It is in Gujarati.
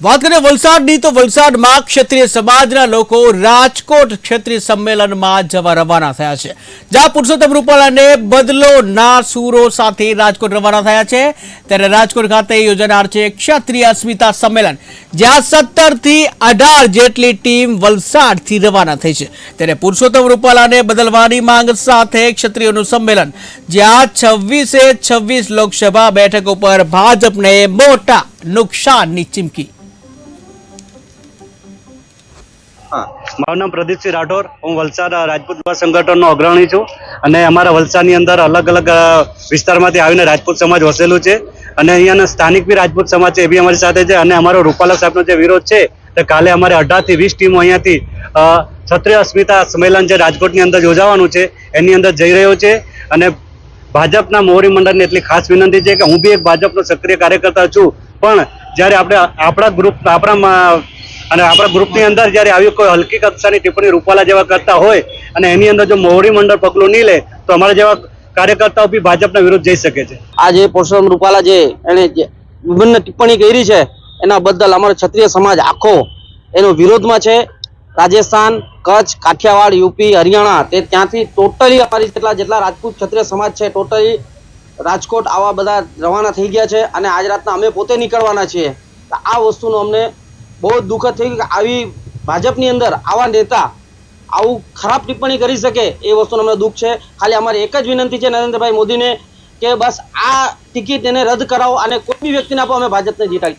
વાત કરીએ વલસાડની, તો વલસાડમાં ક્ષત્રિય સમાજના લોકો રાજકોટ ક્ષત્રિય સંમેલનમાં જવા રવાના થયા છે. જ્યાં પુરુષોત્તમ રૂપાલાને બદલો ના સૂરો સાથે રાજકોટ રવાના થયા છે. ત્યારે રાજકોટ ખાતે યોજાનાર છે ક્ષત્રિય અસ્મિતા સંમેલન, જ્યાં સત્તરથી અઢાર જેટલી ટીમ વલસાડથી રવાના થઈ છે. ત્યારે પુરુષોત્તમ રૂપાલાને બદલવાની માંગ સાથે ક્ષત્રિયોનું સંમેલન, જ્યાં છવ્વીસે છવ્વીસ લોકસભા બેઠક ઉપર ભાજપને મોટા નુકસાનની ચીમકી. મારું નામ પ્રદીપસિંહ રાઠોડ હું વલસાડ રાજપૂત યુવા સંગઠનનો અગ્રણી છું અને અમારા વલસાડની અંદર અલગ અલગ વિસ્તારમાંથી આવીને રાજપૂત સમાજ વસેલું છે. અને અહીંયાના સ્થાનિક બી રાજપૂત સમાજ છે એ બી અમારી સાથે છે. અને અમારો રૂપાલા સાહેબનો જે વિરોધ છે તે કાલે અમારે અઢારથી વીસ ટીમો અહીંયાથી ક્ષત્રિય અસ્મિતા સંમેલન જે રાજકોટની અંદર યોજાવાનું છે એની અંદર જઈ રહ્યો છે. અને ભાજપના મોરી મંડળને એટલી ખાસ વિનંતી છે કે હું બી એક ભાજપનો સક્રિય કાર્યકર્તા છું. પણ જ્યારે આપણે આપણા ગ્રુપ, આપણા અને આપણા ગ્રુપની અંદર જ્યારે આવી કોઈ હલકી કક્ષાની ટિપ્પણી રૂપાલા જેવા કરતા હોય અને એની અંદર જો મોવડી મંડળ પગલું નહીં લે, તો અમારા જેવા કાર્યકર્તાઓ બી ભાજપના વિરુદ્ધ જઈ શકે છે. આ જે પુરુષોત્તમ રૂપાલા જે એને વિભિન્ન ટિપ્પણી કરી છે, એના બદલ અમારો ક્ષત્રિય સમાજ આખો એનો વિરોધમાં છે. રાજસ્થાન, કચ્છ, કાઠિયાવાડ, યુપી, હરિયાણા, તે ત્યાંથી ટોટલી અમારી જેટલા જેટલા રાજપૂત ક્ષત્રિય સમાજ છે ટોટલી રાજકોટ આવા બધા રવાના થઈ ગયા છે અને આજ રાતના અમે પોતે નીકળવાના છીએ. આ વસ્તુનો અમને બહુ દુઃખદ થયું કે આવી ભાજપની અંદર આવા નેતા આવું ખરાબ ટિપ્પણી કરી શકે એ વસ્તુનું અમને દુઃખ છે. ખાલી અમારી એક જ વિનંતી છે નરેન્દ્રભાઈ મોદીને કે બસ આ ટિકિટ એને રદ કરાવો અને કોઈ બી વ્યક્તિને આપો, અમે ભાજપને જીતાડી